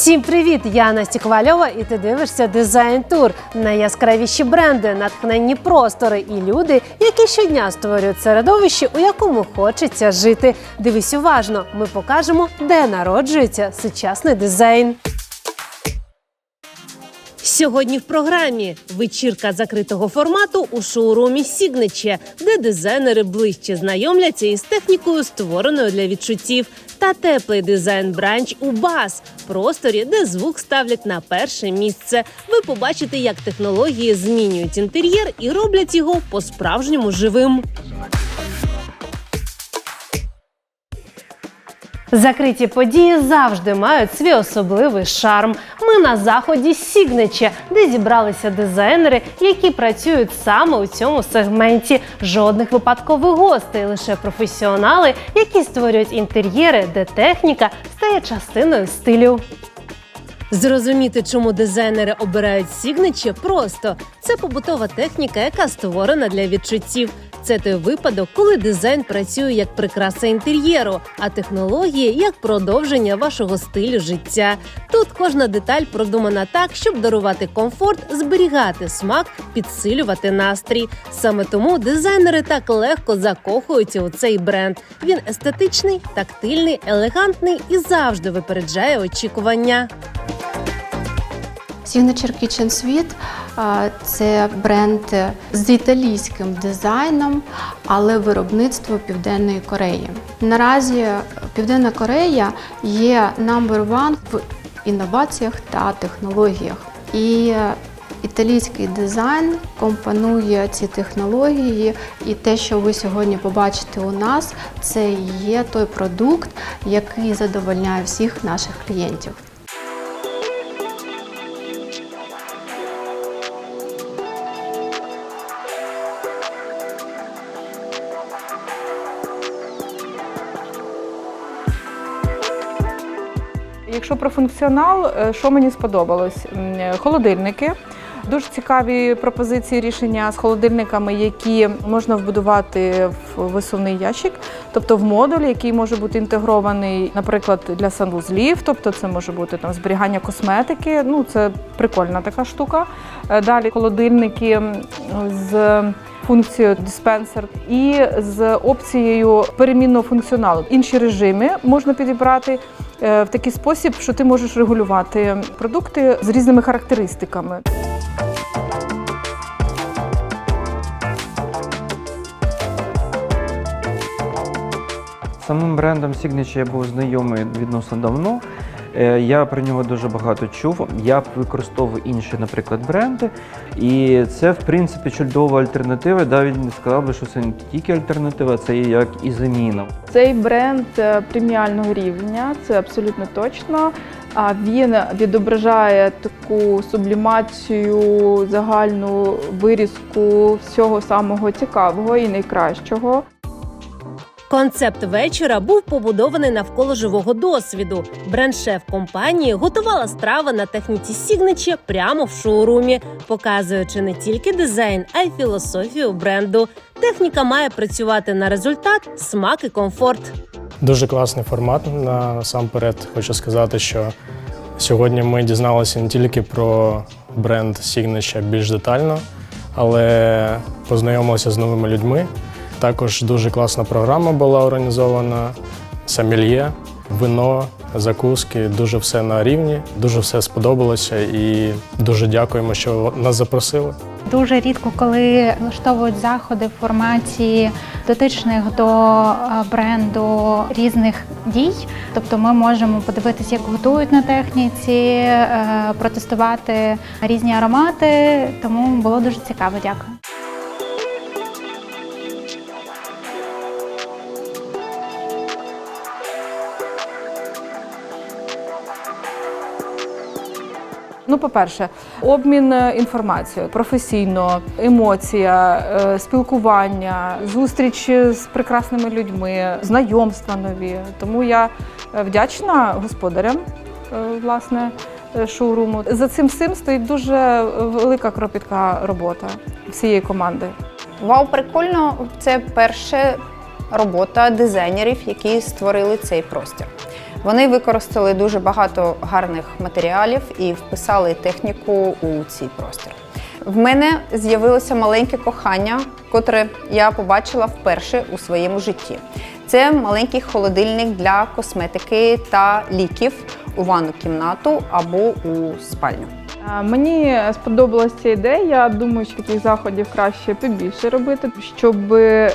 Всім привіт! Я Настя Ковальова, і ти дивишся Дизайн Тур. Найяскравіші бренди, натхненні простори і люди, які щодня створюють середовище, у якому хочеться жити. Дивись уважно, ми покажемо, де народжується сучасний дизайн. Сьогодні в програмі вечірка закритого формату у шоурумі Сігниче, де дизайнери ближче знайомляться із технікою, створеною для відчуттів, та теплий дизайн бранч у бас просторі, де звук ставлять на перше місце. Ви побачите, як технології змінюють інтер'єр і роблять його по-справжньому живим. Закриті події завжди мають свій особливий шарм. Ми на заході Сігниче, де зібралися дизайнери, які працюють саме у цьому сегменті. Жодних випадкових гостей, лише професіонали, які створюють інтер'єри, де техніка стає частиною стилю. Зрозуміти, чому дизайнери обирають Signature, просто це побутова техніка, яка створена для відчуттів. Це той випадок, коли дизайн працює як прикраса інтер'єру, а технології як продовження вашого стилю життя. Тут кожна деталь продумана так, щоб дарувати комфорт, зберігати смак, підсилювати настрій. Саме тому дизайнери так легко закохуються у цей бренд. Він естетичний, тактильний, елегантний і завжди випереджає очікування. Signature Kitchen Suite – це бренд з італійським дизайном, але виробництво Південної Кореї. Наразі Південна Корея є number one в інноваціях та технологіях. І італійський дизайн компонує ці технології, і те, що ви сьогодні побачите у нас, це є той продукт, який задовольняє всіх наших клієнтів. Якщо про функціонал, е, що мені сподобалось? Е, Холодильники. Дуже цікаві пропозиції рішення з холодильниками, які можна вбудувати в висувний ящик, тобто в модуль, який може бути інтегрований, наприклад, для санвузлів, тобто це може бути там зберігання косметики. Ну це прикольна така штука. Е, Далі холодильники з функцією диспенсер і з опцією перемінного функціоналу. Інші режими можна підібрати в такий спосіб, що ти можеш регулювати продукти з різними характеристиками. Самим брендом Signature я був знайомий відносно давно. Е, Я про нього дуже багато чув. Я використовую інші, наприклад, бренди. І це, в принципі, чудова альтернатива. Навіть не сказав би, що це не тільки альтернатива, це є як і заміна. Цей бренд е, преміального рівня, це абсолютно точно. А він відображає таку сублімацію, загальну вирізку всього самого цікавого і найкращого. Концепт вечора був побудований навколо живого досвіду. Бренд-шеф компанії готувала страви на техніці Сігничі прямо в шоурумі, показуючи не тільки дизайн, а й філософію бренду. Техніка має працювати на результат, смак і комфорт. Дуже класний формат. Насамперед хочу сказати, що сьогодні ми дізналися не тільки про бренд Signature більш детально, але познайомилися з новими людьми. Також дуже класна програма була організована. Самельє, вино, закуски, дуже все на рівні, дуже все сподобалося і дуже дякуємо, що нас запросили. Дуже рідко, коли влаштовують заходи в форматі дотичних до е, бренду різних дій. Тобто ми можемо подивитися, як готують на техніці, е, протестувати різні аромати. Тому було дуже цікаво. Дякую. Ну, по-перше, обмін е, інформацією, професійно, емоція, е, спілкування, зустріч з прекрасними людьми, знайомства нові. Тому я е, вдячна господарям власне шоуруму. За цим всім стоїть дуже велика кропітка робота всієї команди. Вау, прикольно! Це перша робота дизайнерів, які створили цей простір. Вони використали дуже багато гарних матеріалів і вписали техніку у цей простір. В мене з'явилося маленьке кохання, котре я побачила вперше у своєму житті. Це маленький холодильник для косметики та ліків у ванну кімнату або у спальню. Мені сподобалася ця ідея. Я думаю, що таких заходів краще побільше робити, щоб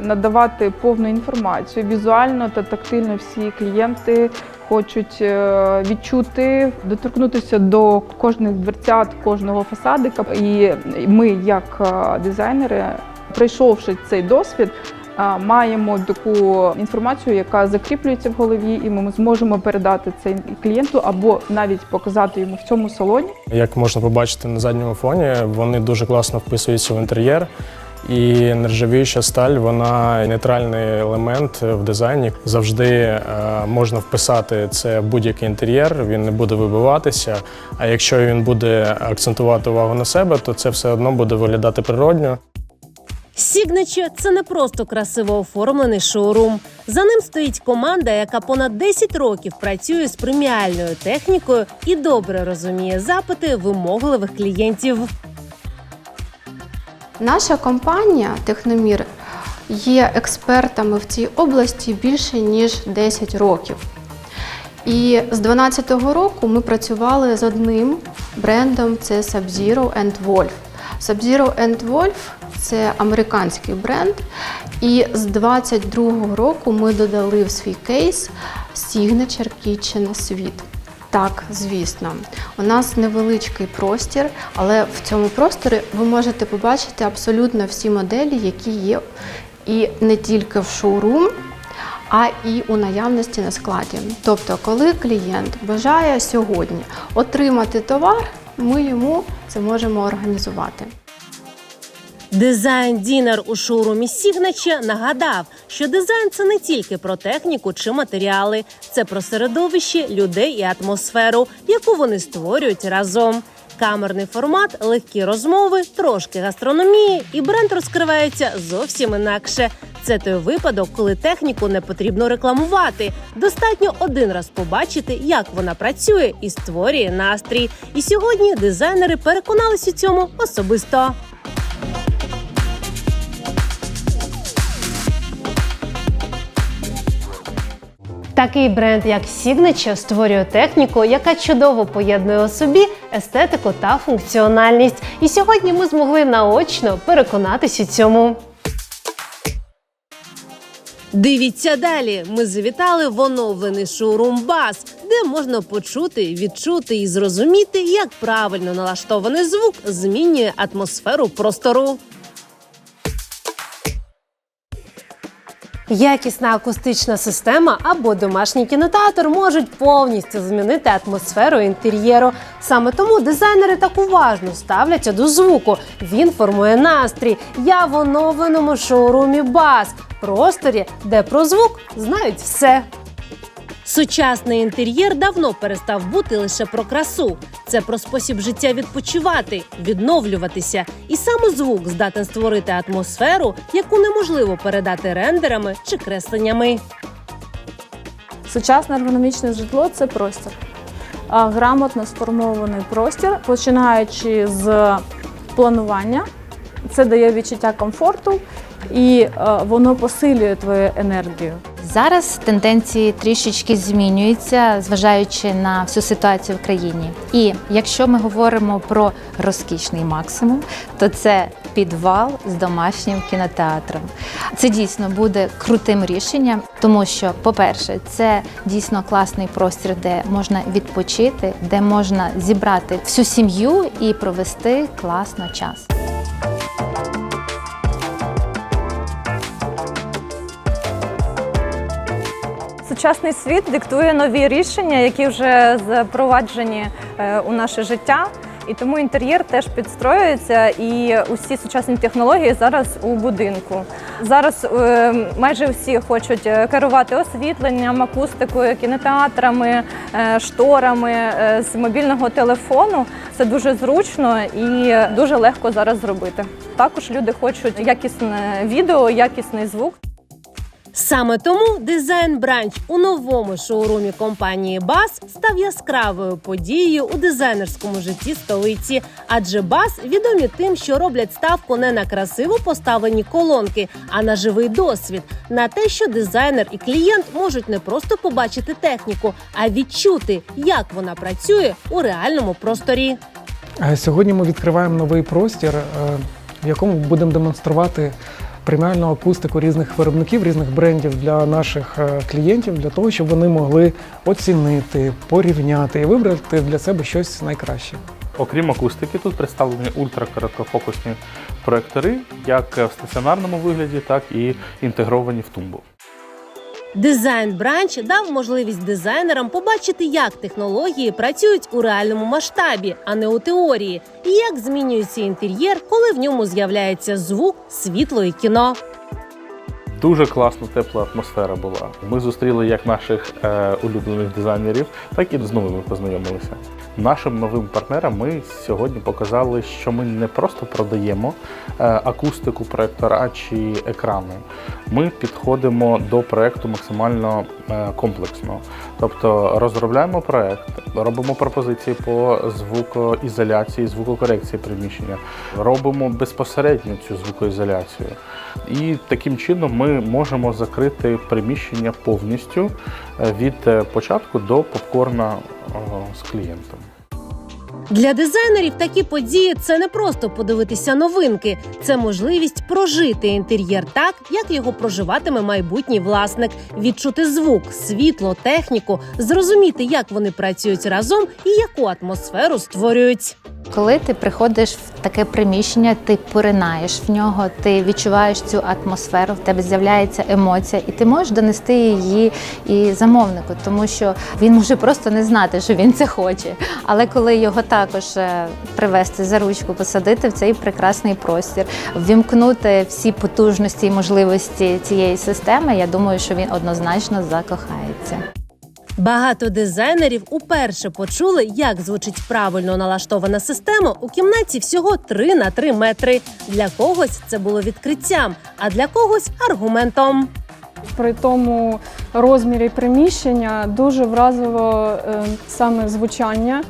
надавати повну інформацію візуально та тактильно всі клієнти хочуть е, відчути, доторкнутися до кожних дверцят, кожного фасадика. І ми, як е, дизайнери, пройшовши цей досвід. е, Маємо таку інформацію, яка закріплюється в голові, і ми зможемо передати це клієнту або навіть показати йому в цьому салоні. Як можна побачити на задньому фоні, вони дуже класно вписуються в інтер'єр. І нержавіюча сталь, вона нейтральний елемент в дизайні. Завжди е, можна вписати це в будь-який інтер'єр, він не буде вибиватися. А якщо він буде акцентувати увагу на себе, то це все одно буде виглядати природньо. Signature – це не просто красиво оформлений шоурум. За ним стоїть команда, яка понад 10 років працює з преміальною технікою і добре розуміє запити вимогливих клієнтів. Наша компанія Техномір є експертами в цій області більше ніж 10 років. І з 2012 року ми працювали з одним брендом це Sub-Zero and Wolf. Sub-Zero and Wolf це американський бренд. І з 2022 року ми додали в свій кейс Signature Kitchen Suite. Так, звісно, у нас невеличкий простір, але в цьому просторі ви можете побачити абсолютно всі моделі, які є і не тільки в шоурум, а і у наявності на складі. Тобто, коли клієнт бажає сьогодні отримати товар, ми йому це можемо організувати. Дизайн Дінер у шоурумі Signature нагадав, що дизайн це не тільки про техніку чи матеріали, це про середовище, людей і атмосферу, яку вони створюють разом. Камерний формат, легкі розмови, трошки гастрономії, і бренд розкривається зовсім інакше. Це той випадок, коли техніку не потрібно рекламувати. Достатньо один раз побачити, як вона працює і створює настрій. І сьогодні дизайнери переконались у цьому особисто. Такий бренд, як Signature, створює техніку, яка чудово поєднує у собі естетику та функціональність. І сьогодні ми змогли наочно переконатись у цьому. Дивіться далі. Ми завітали в оновлений шоурум Бас, де можна почути, відчути і зрозуміти, як правильно налаштований звук змінює атмосферу простору. Якісна акустична система або домашній кінотеатр можуть повністю змінити атмосферу інтер'єру. Саме тому дизайнери так уважно ставляться до звуку. Він формує настрій. Я в оновленому шоурумі Бас, просторі, де про звук знають все. Сучасний інтер'єр давно перестав бути лише про красу. Це про спосіб життя відпочивати, відновлюватися. І саме звук здатен створити атмосферу, яку неможливо передати рендерами чи кресленнями. Сучасне ергономічне житло це простір. А Грамотно сформований простір, починаючи з планування, це дає відчуття комфорту і е, воно посилює твою енергію. Зараз тенденції трішечки змінюються, зважаючи на всю ситуацію в країні. І якщо ми говоримо про розкішний максимум, то це підвал з домашнім кінотеатром. Це дійсно буде крутим рішенням, тому що, по-перше, це дійсно класний простір, де можна відпочити, де можна зібрати всю сім'ю і провести класно час. Сучасний світ диктує нові рішення, які вже запроваджені е, у наше життя. І тому інтер'єр теж підстроюється, і усі сучасні технології зараз у будинку. Зараз е, майже всі хочуть е, керувати освітленням, акустикою, кінотеатрами, шторами з мобільного телефону. Це дуже зручно і дуже легко зараз зробити. Також люди хочуть якісне відео, якісний звук. Саме тому дизайн бранч у новому шоурумі компанії Бас став яскравою подією у дизайнерському житті столиці. Адже Бас відомі тим, що роблять ставку не на красиво поставлені колонки, а на живий досвід, на те, що дизайнер і клієнт можуть не просто побачити техніку, а відчути, як вона працює у реальному просторі. Е, Сьогодні ми відкриваємо новий простір, е, в якому будемо демонструвати преміальну акустику різних виробників, різних брендів для наших е, клієнтів, для того, щоб вони могли оцінити, порівняти і вибрати для себе щось найкраще. Окрім акустики, тут представлені ультракороткофокусні проектори, як в стаціонарному вигляді, так і інтегровані в тумбу. Дизайн бранч дав можливість дизайнерам побачити, як технології працюють у реальному масштабі, а не у теорії, і як змінюється інтер'єр, коли в ньому з'являється звук, світло і кіно. Дуже класна тепла атмосфера була. Ми зустріли як наших е, улюблених дизайнерів, так і з новими познайомилися. Нашим новим партнерам ми сьогодні показали, що ми не просто продаємо е, акустику проектора чи екрани. Ми підходимо до проекту максимально комплексно. Тобто розробляємо проект, робимо пропозиції по звукоізоляції, звукокорекції приміщення, робимо безпосередньо цю звукоізоляцію. І таким чином ми можемо закрити приміщення повністю е, від е, початку до попкорна е, з клієнтом. Для дизайнерів такі події це не просто подивитися новинки, це можливість прожити інтер'єр так, як його проживатиме майбутній власник, відчути звук, світло, техніку, зрозуміти, як вони працюють разом і яку атмосферу створюють. Коли ти приходиш в таке приміщення, ти поринаєш в нього, ти відчуваєш цю атмосферу, в тебе з'являється емоція, і ти можеш донести її і замовнику, тому що він може просто не знати, що він це хоче. Але коли його також е, привести за ручку, посадити в цей прекрасний простір, ввімкнути всі потужності і можливості цієї системи, я думаю, що він однозначно закохається. Багато дизайнерів уперше почули, як звучить правильно налаштована система у кімнаті всього 3 на 3 метри. Для когось це було відкриттям, а для когось аргументом. При тому розмірі приміщення дуже вразило е, саме звучання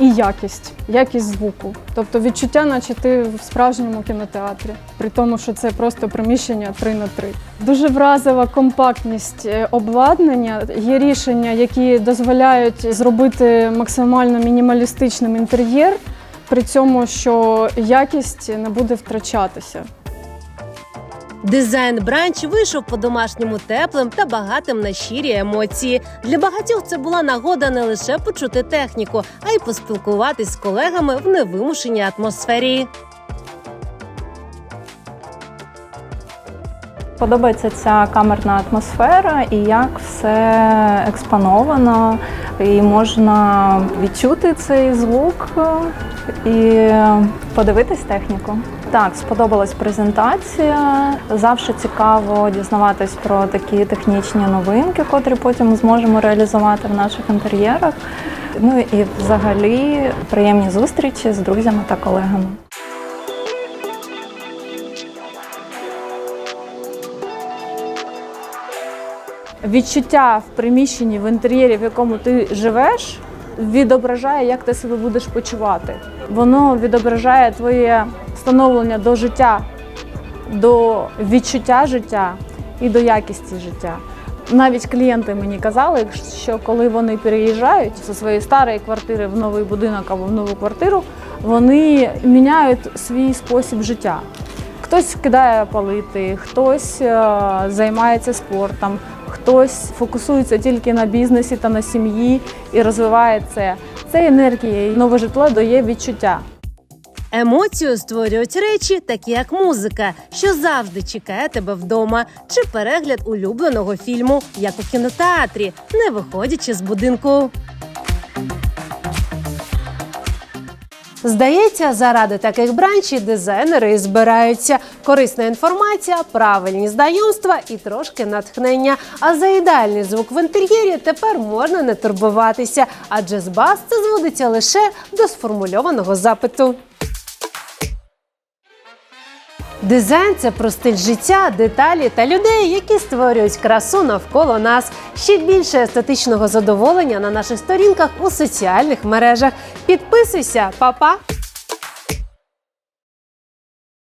і якість, якість звуку. Тобто відчуття, наче ти в справжньому кінотеатрі, при тому, що це просто приміщення 3 на 3. Дуже вразила компактність е, обладнання. Є рішення, які дозволяють зробити максимально мінімалістичним інтер'єр, при цьому, що якість не буде втрачатися. Дизайн бранч вийшов по-домашньому теплим та багатим на щирі емоції. Для багатьох це була нагода не лише почути техніку, а й поспілкуватись з колегами в невимушеній атмосфері. Подобається ця камерна атмосфера і як все експоновано, і можна відчути цей звук е, і подивитись техніку. Так, сподобалась презентація. Завжди цікаво дізнаватись про такі технічні новинки, котрі потім зможемо реалізувати в наших інтер'єрах. Ну і взагалі приємні зустрічі з друзями та колегами. Відчуття в приміщенні, в інтер'єрі, в якому ти живеш, відображає, як ти себе будеш почувати. Воно відображає твоє становлення до життя, до відчуття життя і до якісті життя. Навіть клієнти мені казали, що коли вони переїжджають зі своєї старої квартири в новий будинок або в нову квартиру, вони міняють свій спосіб життя. Хтось кидає палити, хтось е, займається спортом, хтось фокусується тільки на бізнесі та на сім'ї і розвиває це. Це енергія, і нове житло дає відчуття. Емоцію створюють речі, такі як музика, що завжди чекає тебе вдома, чи перегляд улюбленого фільму, як у кінотеатрі, не виходячи з будинку. Здається, заради таких бранчів дизайнери збираються. Корисна інформація, правильні знайомства і трошки натхнення. А за ідеальний звук в інтер'єрі тепер можна не турбуватися, адже з бас це зводиться лише до сформульованого запиту. Дизайн це про стиль життя, деталі та людей, які створюють красу навколо нас. Ще більше естетичного задоволення на наших сторінках у соціальних мережах. Підписуйся, па-па!